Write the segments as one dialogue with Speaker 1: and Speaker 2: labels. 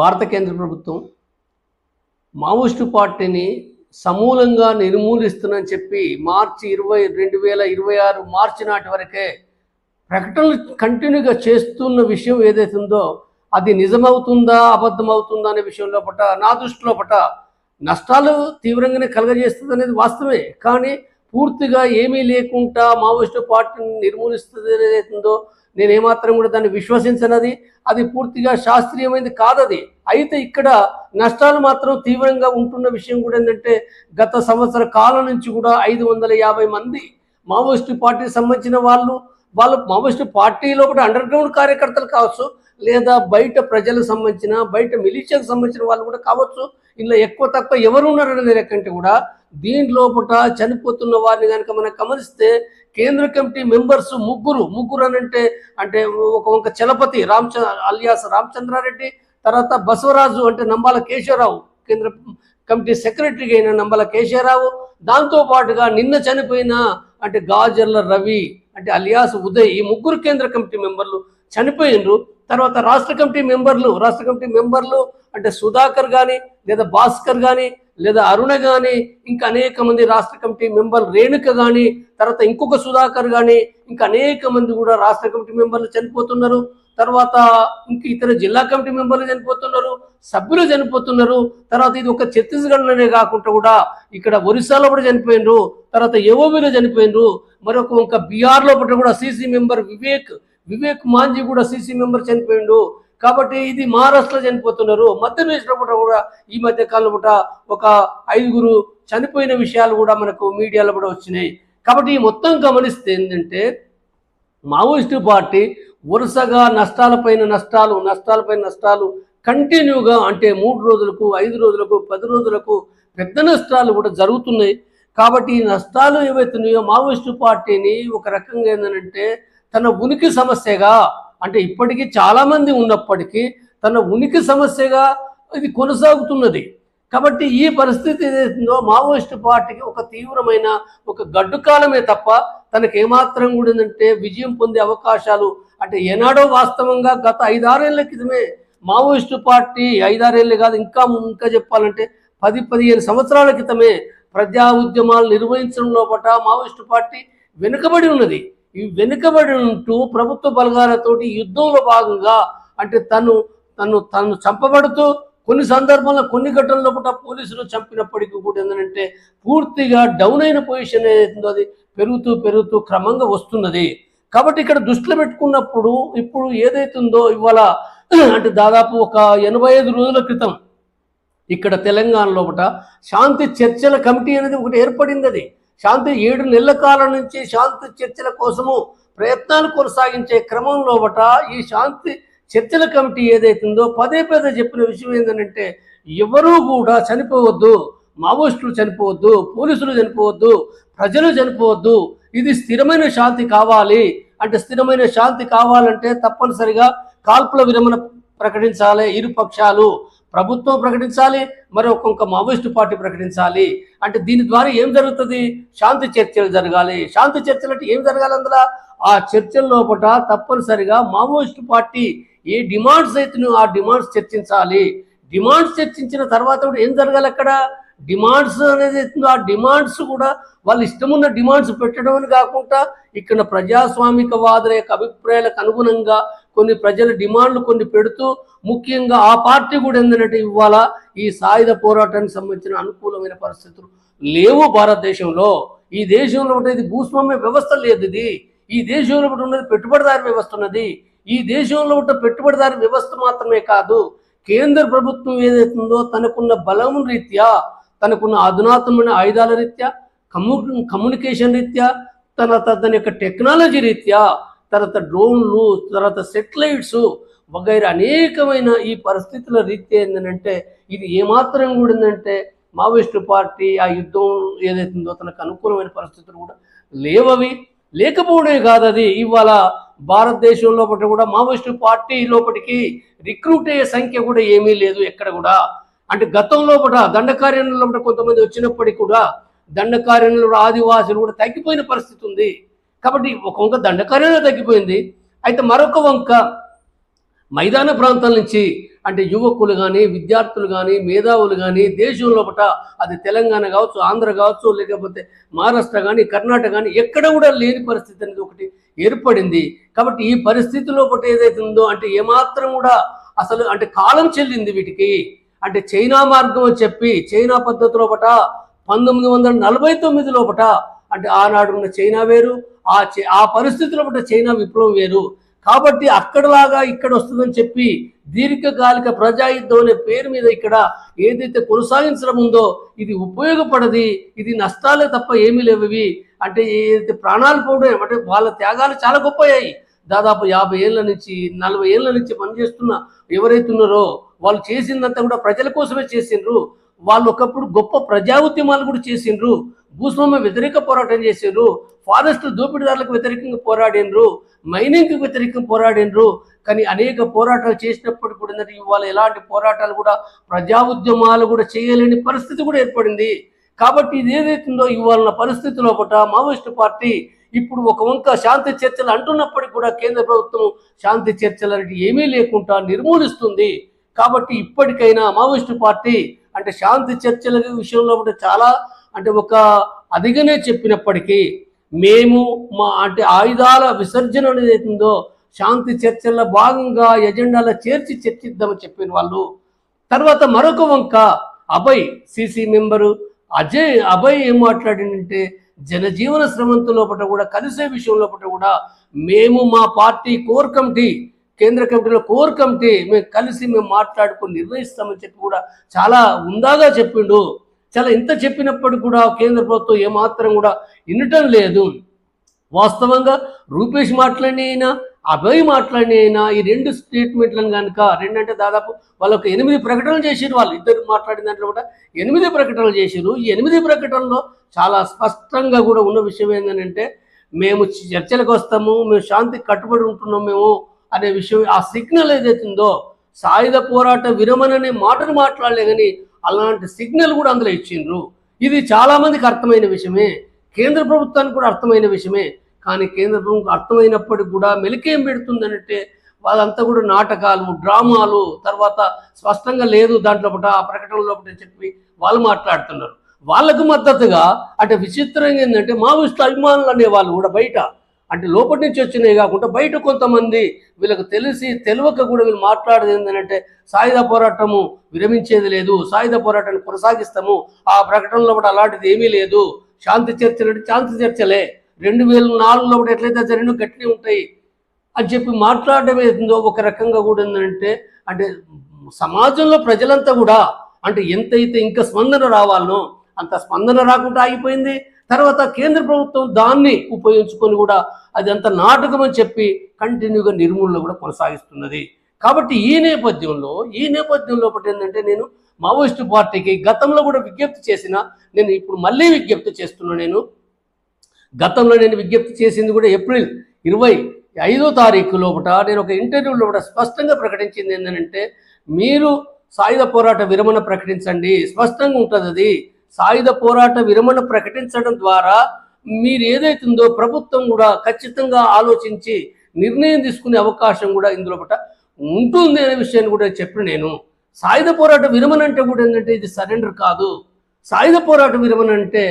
Speaker 1: భారత కేంద్ర ప్రభుత్వం మావోయిస్టు పార్టీని సమూలంగా నిర్మూలిస్తుందని చెప్పి మార్చి ఇరవై రెండు వేల ఇరవై ఆరు మార్చి నాటి వరకే ప్రకటనలు కంటిన్యూగా చేస్తున్న విషయం ఏదైతే ఉందో అది నిజమవుతుందా అబద్ధమవుతుందా అనే విషయంలో పట నా దృష్టిలో పట నష్టాలు తీవ్రంగానే కలగజేస్తుంది అనేది వాస్తవమే. కానీ పూర్తిగా ఏమీ లేకుండా మావోయిస్టు పార్టీని నిర్మూలిస్తుంది ఏదైతుందో నేను ఏమాత్రం కూడా దాన్ని విశ్వసించనది. అది పూర్తిగా శాస్త్రీయమైనది కాదది. అయితే ఇక్కడ నష్టాలు మాత్రం తీవ్రంగా ఉంటున్న విషయం కూడా ఏంటంటే గత సంవత్సర కాలం నుంచి కూడా ఐదు వందల యాభై మంది మావోయిస్టు పార్టీకి సంబంధించిన వాళ్ళు వాళ్ళు మావోయిస్టు పార్టీలో కూడా అండర్ గ్రౌండ్ కార్యకర్తలు కావచ్చు లేదా బయట ప్రజలకు సంబంధించిన బయట మిలిషియాకు సంబంధించిన వాళ్ళు కూడా కావచ్చు ఇలా ఎక్కువ తక్కువ ఎవరు ఉన్నారనే లెక్కంటే కూడా దీని లోపల చనిపోతున్న వారిని కనుక మనం గమనిస్తే కేంద్ర కమిటీ మెంబర్స్ ముగ్గురు ముగ్గురు అని అంటే అంటే ఒక ఒక చలపతి రామచంద్ర అలియాస్ రామచంద్రారెడ్డి తర్వాత బసవరాజు అంటే నంబాల కేశవరావు కేంద్ర కమిటీ సెక్రటరీగా అయిన నంబాల కేశవరావు దాంతో పాటుగా నిన్న చనిపోయిన అంటే గాజర్ల రవి అంటే అలియాస్ ఉదయ్ ఈ ముగ్గురు కేంద్ర కమిటీ మెంబర్లు చనిపోయిండ్రు. తర్వాత రాష్ట్ర కమిటీ మెంబర్లు రాష్ట్ర కమిటీ మెంబర్లు అంటే సుధాకర్ కానీ లేదా భాస్కర్ కానీ లేదా అరుణ కానీ ఇంకా అనేక మంది రాష్ట్ర కమిటీ మెంబర్ రేణుక కానీ తర్వాత ఇంకొక సుధాకర్ కానీ ఇంకా అనేక మంది కూడా రాష్ట్ర కమిటీ మెంబర్లు చనిపోతున్నారు. తర్వాత ఇంక ఇతర జిల్లా కమిటీ మెంబర్లు చనిపోతున్నారు సభ్యులు చనిపోతున్నారు. తర్వాత ఇది ఒక ఛత్తీస్గఢ్లోనే కాకుండా కూడా ఇక్కడ ఒరిస్సాలో కూడా చనిపోయినరు తర్వాత ఏఓబీలో చనిపోయినరు మరొక ఇంకా బీహార్లో పట్ల కూడా సీసీ మెంబర్ వివేక్ వివేక్ మాంజీ కూడా సీసీ మెంబర్ చనిపోయిండు. కాబట్టి ఇది మహారాష్ట్రలో చనిపోతున్నారు. మధ్యప్రదేశ్లో కూడా కూడా ఈ మధ్య కాలంలో కూడా ఒక ఐదుగురు చనిపోయిన విషయాలు కూడా మనకు మీడియాలో కూడా వచ్చినాయి. కాబట్టి ఈ మొత్తం గమనిస్తే ఏంటంటే మావోయిస్టు పార్టీ వరుసగా నష్టాలపైన నష్టాలు నష్టాలపైన నష్టాలు కంటిన్యూగా అంటే మూడు రోజులకు ఐదు రోజులకు పది రోజులకు పెద్ద నష్టాలు కూడా జరుగుతున్నాయి. కాబట్టి ఈ నష్టాలు ఏవైతున్నాయో మావోయిస్టు పార్టీని ఒక రకంగా ఏంటంటే తన ఉనికి సమస్యగా అంటే ఇప్పటికీ చాలామంది ఉన్నప్పటికీ తన ఉనికి సమస్యగా ఇది కొనసాగుతున్నది. కాబట్టి ఈ పరిస్థితి ఏదైతుందో మావోయిస్టు పార్టీకి ఒక తీవ్రమైన ఒక గడ్డుకాలమే తప్ప తనకి ఏమాత్రం కూడా ఏంటంటే విజయం పొందే అవకాశాలు అంటే ఏనాడో వాస్తవంగా గత ఐదారేళ్ళ క్రితమే మావోయిస్టు పార్టీ ఐదారేళ్ళు కాదు ఇంకా ఇంకా చెప్పాలంటే పది పదిహేను సంవత్సరాల క్రితమే ప్రజా ఉద్యమాలు నిర్వహించడం లోపల మావోయిస్టు పార్టీ వెనుకబడి ఉన్నది. ఈ వెనుకబడి ఉంటూ ప్రభుత్వ బలగాలతోటి యుద్ధంలో భాగంగా అంటే తను తను తను చంపబడుతూ కొన్ని సందర్భాల్లో కొన్ని ఘటనల కూడా పోలీసులు చంపినప్పటికీ కూడా ఏంటంటే పూర్తిగా డౌన్ అయిన పొజిషన్ ఏదైతుందో అది పెరుగుతూ పెరుగుతూ క్రమంగా వస్తున్నది. కాబట్టి ఇక్కడ దృష్టిలో పెట్టుకున్నప్పుడు ఇప్పుడు ఏదైతుందో ఇవాళ అంటే దాదాపు ఒక ఎనభై ఐదు రోజుల క్రితం ఇక్కడ తెలంగాణ లోపల శాంతి చర్చల కమిటీ అనేది ఒకటి ఏర్పడింది అది. శాంతి ఏడు నెలల కాలం నుంచి శాంతి చర్చల కోసము ప్రయత్నాలు కొనసాగించే క్రమంలో బట ఈ శాంతి చర్చల కమిటీ ఏదైతుందో పదే పదే చెప్పిన విషయం ఏంటంటే ఎవరూ కూడా చనిపోవద్దు మావోయిస్టులు చనిపోవద్దు పోలీసులు చనిపోవద్దు ప్రజలు చనిపోవద్దు ఇది స్థిరమైన శాంతి కావాలి అంటే స్థిరమైన శాంతి కావాలంటే తప్పనిసరిగా కాల్పుల విరమణ ప్రకటించాలి ఇరు పక్షాలు. ప్రభుత్వం ప్రకటించాలి మరి ఒక్కొక్క మావోయిస్టు పార్టీ ప్రకటించాలి. అంటే దీని ద్వారా ఏం జరుగుతుంది? శాంతి చర్చలు జరగాలి. శాంతి చర్చలు అంటే ఏం జరగాలి అందులో? ఆ చర్చల లోపల తప్పనిసరిగా మావోయిస్టు పార్టీ ఏ డిమాండ్స్ అయితే ఆ డిమాండ్స్ చర్చించాలి. డిమాండ్స్ చర్చించిన తర్వాత కూడా ఏం జరగాలి అక్కడ? డిమాండ్స్ అనేది ఎత్తుందో. ఆ డిమాండ్స్ కూడా వాళ్ళు ఇష్టమున్న డిమాండ్స్ పెట్టడం అని కాకుండా ఇక్కడ ప్రజాస్వామిక వాదుల యొక్క అభిప్రాయాలకు అనుగుణంగా కొన్ని ప్రజల డిమాండ్లు కొన్ని పెడుతూ ముఖ్యంగా ఆ పార్టీ కూడా ఏంటంటే ఇవాళ ఈ సాయుధ పోరాటానికి సంబంధించిన అనుకూలమైన పరిస్థితులు లేవు భారతదేశంలో. ఈ దేశంలో ఉండేది భూస్వామ్య వ్యవస్థ లేదు ఇది. ఈ దేశంలో ఒకటి ఉన్నది పెట్టుబడిదారి వ్యవస్థ ఉన్నది. ఈ దేశంలో ఉన్న పెట్టుబడిదారి వ్యవస్థ మాత్రమే కాదు కేంద్ర ప్రభుత్వం ఏదైతుందో తనకున్న బలం రీత్యా తనకున్న అధునాతనమైన ఆయుధాల రీత్యా కమ్యూ కమ్యూనికేషన్ రీత్యా తన తన యొక్క టెక్నాలజీ రీత్యా తర్వాత డ్రోన్లు తర్వాత సెటిలైట్స్ వగైరా అనేకమైన ఈ పరిస్థితుల రీత్యా ఏంటంటే ఇది ఏమాత్రం కూడా ఏంటంటే మావోయిస్టు పార్టీ ఆ యుద్ధం ఏదైతుందో తనకు అనుకూలమైన పరిస్థితులు కూడా లేవవి. లేకపోవడమే కాదు అది ఇవాళ భారతదేశం లోపల కూడా మావోయిస్టు పార్టీ లోపలికి రిక్రూట్ అయ్యే సంఖ్య కూడా ఏమీ లేదు ఎక్కడ కూడా. అంటే గతంలో కూడా దండకార్యంలో కొంతమంది వచ్చినప్పటికీ కూడా దండకార్యంలో ఆదివాసులు కూడా తగ్గిపోయిన పరిస్థితి ఉంది. కాబట్టి ఒక వంక దండకార్యంలో తగ్గిపోయింది. అయితే మరొక వంక మైదాన ప్రాంతాల నుంచి అంటే యువకులు కానీ విద్యార్థులు కానీ మేధావులు కానీ దేశం లోపల అది తెలంగాణ కావచ్చు ఆంధ్ర కావచ్చు లేకపోతే మహారాష్ట్ర కానీ కర్ణాటక కానీ ఎక్కడ కూడా లేని పరిస్థితి అనేది ఒకటి ఏర్పడింది. కాబట్టి ఈ పరిస్థితి లోపల ఏదైతే ఉందో అంటే ఏమాత్రం కూడా అసలు అంటే కాలం చెల్లింది వీటికి. అంటే చైనా మార్గం అని చెప్పి చైనా పద్ధతి లోపట పంతొమ్మిది వందల నలభై తొమ్మిది లోపట అంటే ఆనాడు ఉన్న చైనా వేరు ఆ ఆ పరిస్థితుల పట చైనా విప్లవం వేరు. కాబట్టి అక్కడలాగా ఇక్కడ వస్తుందని చెప్పి దీర్ఘకాలిక ప్రజాయుద్ధం అనే పేరు మీద ఇక్కడ ఏదైతే కొనసాగించడం ఉందో ఇది ఉపయోగపడది ఇది నష్టాలే తప్ప ఏమీ లేవు ఇవి అంటే ఏదైతే ప్రాణాలు పోవడం అంటే వాళ్ళ త్యాగాలు చాలా గొప్పయ్యాయి. దాదాపు యాభై ఏళ్ళ నుంచి నలభై ఏళ్ళ నుంచి పనిచేస్తున్న ఎవరైతే ఉన్నారో వాళ్ళు చేసిందంతా కూడా ప్రజల కోసమే చేసిండ్రు. వాళ్ళు ఒకప్పుడు గొప్ప ప్రజా ఉద్యమాలు కూడా చేసిండ్రు. భూస్వామ్య వ్యతిరేక పోరాటం చేసిండ్రు. ఫారెస్ట్ దోపిడీదారులకు వ్యతిరేకంగా పోరాడినరు మైనింగ్కి వ్యతిరేకంగా పోరాడినరు కానీ అనేక పోరాటాలు చేసినప్పుడు కూడా ఏంటంటే ఇవాళ ఎలాంటి పోరాటాలు కూడా ప్రజా ఉద్యమాలు కూడా చేయలేని పరిస్థితి కూడా ఏర్పడింది. కాబట్టి ఇది ఏదైతుందో ఇవాళ పరిస్థితిలో ఒకట మావోయిస్టు పార్టీ ఇప్పుడు ఒక వంక శాంతి చర్చలు అంటున్నప్పటికీ కూడా కేంద్ర ప్రభుత్వం శాంతి చర్చలు అనేవి ఏమీ లేకుండా నిర్మూలిస్తుంది. కాబట్టి ఇప్పటికైనా మావోయిస్టు పార్టీ అంటే శాంతి చర్చల విషయంలో కూడా చాలా అంటే ఒక అదిగానే చెప్పినప్పటికీ మేము మా అంటే ఆయుధాల విసర్జన అనేది అవుతుందో శాంతి చర్చల్లో భాగంగా ఎజెండాలో చేర్చి చర్చిద్దామని చెప్పిన వాళ్ళు. తర్వాత మరొక వంక అభయ్ సిసి మెంబరు అజయ్ అభయ్ ఏం మాట్లాడిందంటే జనజీవన శ్రమంతో లోపల కూడా కలిసే విషయం లోపల కూడా మేము మా పార్టీ కోర్ కమిటీ కేంద్ర కమిటీలో కోర్ కమిటీ మేము కలిసి మేము మాట్లాడుకొని నిర్ణయిస్తామని చెప్పి కూడా చాలా ఉందాగా చెప్పిండు. చాలా ఇంత చెప్పినప్పటికీ కూడా కేంద్ర ప్రభుత్వం ఏమాత్రం కూడా వినటం లేదు. వాస్తవంగా రూపేష్ మాట్లాడిన అయినా అభయ్ మాట్లాడిన అయినా ఈ రెండు స్టేట్మెంట్లను కనుక రెండంటే దాదాపు వాళ్ళకు ఎనిమిది ప్రకటనలు చేసిరు వాళ్ళు ఇద్దరు మాట్లాడిన దాంట్లో కూడా ఎనిమిది ప్రకటనలు చేసిరు ఈ ఎనిమిది ప్రకటనలో చాలా స్పష్టంగా కూడా ఉన్న విషయం ఏంటంటే మేము చర్చలకు వస్తాము మేము శాంతికి కట్టుబడి ఉంటున్నాం మేము. అనే విషయం ఆ సిగ్నల్ ఏదైతుందో సాయుధ పోరాట విరమణ అనే మాటను మాట్లాడలే కానీ అలాంటి సిగ్నల్ కూడా అందులో ఇచ్చిండ్రు. ఇది చాలామందికి అర్థమైన విషయమే. కేంద్ర ప్రభుత్వానికి కూడా అర్థమైన విషయమే. కానీ కేంద్ర ప్రభుత్వం అర్థమైనప్పటికి కూడా మెలికేం పెడుతుందంటే వాళ్ళంతా కూడా నాటకాలు డ్రామాలు తర్వాత స్పష్టంగా లేదు దాంట్లో ఒకట ఆ ప్రకటనలో ఒకటి చెప్పి వాళ్ళు మాట్లాడుతున్నారు. వాళ్ళకు మద్దతుగా అంటే విచిత్రంగా ఏంటంటే మావోయిస్ట్ అభిమానులు అనేవాళ్ళు కూడా బయట అంటే లోపటి నుంచి వచ్చినవి కాకుండా బయట కొంతమంది వీళ్ళకి తెలిసి తెలియక కూడా వీళ్ళు మాట్లాడేది ఏంటంటే సాయుధ పోరాటము విరమించేది లేదు సాయుధ పోరాటాన్ని కొనసాగిస్తాము ఆ ప్రకటనలో కూడా అలాంటిది ఏమీ లేదు. శాంతి చర్చలు అంటే శాంతి చర్చలే. రెండు వేల నాలుగులో కూడా ఎట్లయితే జరిగిన గట్టినే ఉంటాయి అని చెప్పి మాట్లాడడం ఏందో ఒక రకంగా కూడా ఏంటంటే అంటే సమాజంలో ప్రజలంతా కూడా అంటే ఎంతైతే ఇంకా స్పందన రావాలనో అంత స్పందన రాకుండా ఆగిపోయింది. తర్వాత కేంద్ర ప్రభుత్వం దాన్ని ఉపయోగించుకొని కూడా అది అంత నాటకం అని చెప్పి కంటిన్యూగా నిర్మూలన కూడా కొనసాగిస్తున్నది. కాబట్టి ఈ నేపథ్యంలో ఈ నేపథ్యంలో ఒకటి ఏంటంటే నేను మావోయిస్టు పార్టీకి గతంలో కూడా విజ్ఞప్తి చేసిన నేను ఇప్పుడు మళ్ళీ విజ్ఞప్తి చేస్తున్నా నేను. గతంలో నేను విజ్ఞప్తి చేసింది కూడా ఏప్రిల్ ఇరవై ఐదో తారీఖు లోపల నేను ఒక ఇంటర్వ్యూలో కూడా స్పష్టంగా ప్రకటించింది ఏంటంటే మీరు సాయుధ పోరాట విరమణ ప్రకటించండి స్పష్టంగా ఉంటుంది అది సాయుధ పోరాట విరమణ ప్రకటించడం ద్వారా మీరు ఏదైతుందో ప్రభుత్వం కూడా ఖచ్చితంగా ఆలోచించి నిర్ణయం తీసుకునే అవకాశం కూడా ఇందులో పట ఉంటుంది అనే విషయాన్ని కూడా చెప్పిన నేను. సాయుధ పోరాట విరమణ అంటే కూడా ఏంటంటే ఇది సరెండర్ కాదు. సాయుధ పోరాట విరమణ అంటే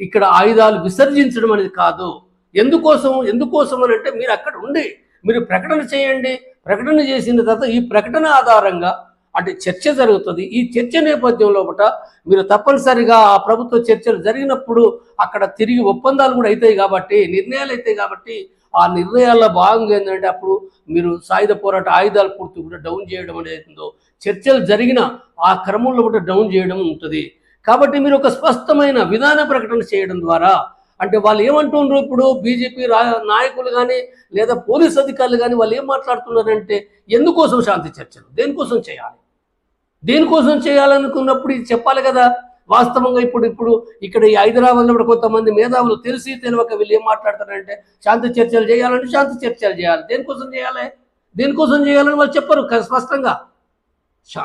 Speaker 1: ఇక్కడ ఆయుధాలు విసర్జించడం అనేది కాదు. ఎందుకోసం? ఎందుకోసం అని అంటే మీరు అక్కడ ఉండి మీరు ప్రకటన చేయండి. ప్రకటన చేసిన తర్వాత ఈ ప్రకటన ఆధారంగా అంటే చర్చ జరుగుతుంది. ఈ చర్చ నేపథ్యంలో ఒకట మీరు తప్పనిసరిగా ఆ ప్రభుత్వ చర్చలు జరిగినప్పుడు అక్కడ తిరిగి ఒప్పందాలు కూడా అవుతాయి కాబట్టి నిర్ణయాలు అవుతాయి కాబట్టి ఆ నిర్ణయాల్లో భాగంగా ఏంటంటే అప్పుడు మీరు సాయుధ పోరాట ఆయుధాలు పూర్తి కూడా డౌన్ చేయడం అనేది చర్చలు జరిగిన ఆ క్రమంలో కూడా డౌన్ చేయడం ఉంటుంది. కాబట్టి మీరు ఒక స్పష్టమైన విధాన ప్రకటన చేయడం ద్వారా అంటే వాళ్ళు ఏమంటున్నారు ఇప్పుడు బీజేపీ నాయకులు కానీ లేదా పోలీస్ అధికారులు కానీ వాళ్ళు ఏం మాట్లాడుతున్నారంటే ఎందుకోసం శాంతి చర్చలు? దేనికోసం చేయాలి? దేనికోసం చేయాలనుకున్నప్పుడు ఇది చెప్పాలి కదా? వాస్తవంగా ఇప్పుడు ఇప్పుడు ఇక్కడ ఈ హైదరాబాద్లో కూడా కొంతమంది మేధావులు తెలిసి తెలియక వీళ్ళు ఏం మాట్లాడతారంటే శాంతి చర్చలు చేయాలంటే శాంతి చర్చలు చేయాలి. దేనికోసం చేయాలి? దేనికోసం చేయాలని వాళ్ళు చెప్పరు స్పష్టంగా.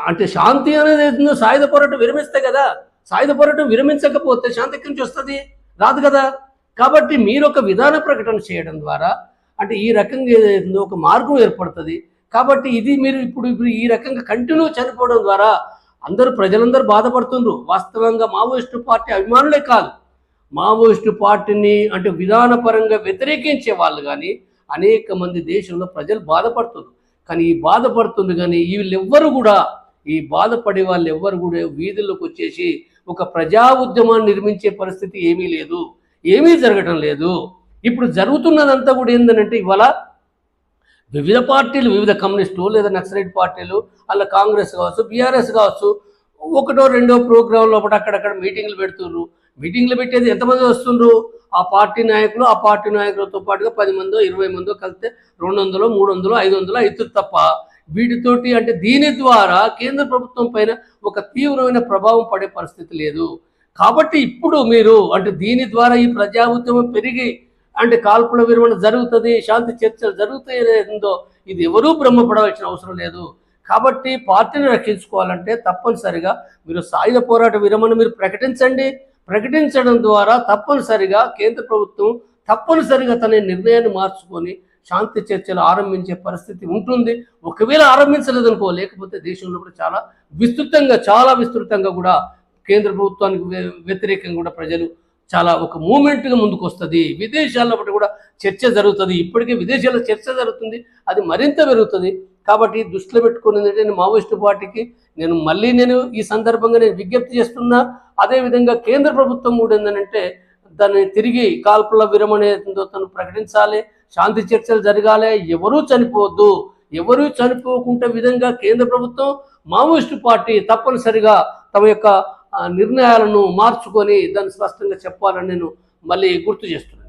Speaker 1: అంటే శాంతి అనేది సాయుధ పోరాటం విరమిస్తే కదా? సాయుధ పోరాటం విరమించకపోతే శాంతి ఎక్కడి నుంచి వస్తుంది? రాదు కదా? కాబట్టి మీరు ఒక విధాన ప్రకటన చేయడం ద్వారా అంటే ఈ రకంగా ఏదైతుందో ఒక మార్గం ఏర్పడుతుంది. కాబట్టి ఇది మీరు ఇప్పుడు ఇప్పుడు ఈ రకంగా కంటిన్యూ చనిపోవడం ద్వారా అందరూ ప్రజలందరూ బాధపడుతుండ్రు. వాస్తవంగా మావోయిస్టు పార్టీ అభిమానులే కాదు. మావోయిస్టు పార్టీని అంటే విధానపరంగా వ్యతిరేకించే వాళ్ళు కానీ అనేక మంది దేశంలో ప్రజలు బాధపడుతున్నారు కానీ ఈ బాధపడుతుంది కానీ వీళ్ళెవ్వరు కూడా ఈ బాధపడే వాళ్ళు ఎవ్వరు కూడా వీధుల్లోకి వచ్చేసి ఒక ప్రజా ఉద్యమాన్ని నిర్మించే పరిస్థితి ఏమీ లేదు. ఏమీ జరగటం లేదు. ఇప్పుడు జరుగుతున్నదంతా కూడా ఏంటంటే ఇవాళ వివిధ పార్టీలు వివిధ కమ్యూనిస్టు లేదా నక్సలైట్ పార్టీలు అలా కాంగ్రెస్ కావచ్చు బీఆర్ఎస్ కావచ్చు ఒకటో రెండో ప్రోగ్రాం లోపల అక్కడక్కడ మీటింగ్లు పెడుతుండ్రు. మీటింగ్లు పెట్టేది ఎంతమంది వస్తుండ్రు? ఆ పార్టీ నాయకులు ఆ పార్టీ నాయకులతో పాటుగా పది మందో ఇరవై మందో కలిస్తే రెండు వందలు మూడు వందలు ఐదు వందలు అవుతుంది తప్ప వీటితోటి అంటే దీని ద్వారా కేంద్ర ప్రభుత్వం పైన ఒక తీవ్రమైన ప్రభావం పడే పరిస్థితి లేదు. కాబట్టి ఇప్పుడు మీరు అంటే దీని ద్వారా ఈ ప్రజా ఉద్యమం పెరిగి అంటే కాల్పుల విరమణ జరుగుతుంది శాంతి చర్చలు జరుగుతాయేందో ఇది ఎవరూ బ్రహ్మపడవలసిన అవసరం లేదు. కాబట్టి పార్టీని రక్షించుకోవాలంటే తప్పనిసరిగా మీరు సాయుధ పోరాట విరమణ మీరు ప్రకటించండి. ప్రకటించడం ద్వారా తప్పనిసరిగా కేంద్ర ప్రభుత్వం తప్పనిసరిగా తన నిర్ణయాన్ని మార్చుకొని శాంతి చర్చలు ఆరంభించే పరిస్థితి ఉంటుంది. ఒకవేళ ఆరంభించలేదనుకో లేకపోతే దేశంలో కూడా చాలా విస్తృతంగా చాలా విస్తృతంగా కూడా కేంద్ర ప్రభుత్వానికి వ్యతిరేకంగా కూడా ప్రజలు చాలా ఒక మూమెంట్గా ముందుకు వస్తుంది విదేశాల్లో కూడా చర్చ జరుగుతుంది. ఇప్పటికే విదేశాల్లో చర్చ జరుగుతుంది. అది మరింత పెరుగుతుంది. కాబట్టి దృష్టిలో పెట్టుకుని ఏంటంటే నేను మావోయిస్టు పార్టీకి నేను మళ్ళీ నేను ఈ సందర్భంగా నేను విజ్ఞప్తి చేస్తున్నా. అదేవిధంగా కేంద్ర ప్రభుత్వం కూడా ఏంటంటే దాన్ని తిరిగి కాల్పుల విరమణ తను ప్రకటించాలి. శాంతి చర్చలు జరగాలి. ఎవరూ చనిపోవద్దు. ఎవరూ చనిపోకుండా విధంగా కేంద్ర ప్రభుత్వం మావోయిస్టు పార్టీ తప్పనిసరిగా తమ యొక్క నిర్ణయాలను మార్చుకొని దాన్ని స్పష్టంగా చెప్పాలని నేను మళ్ళీ గుర్తు చేస్తున్నాను.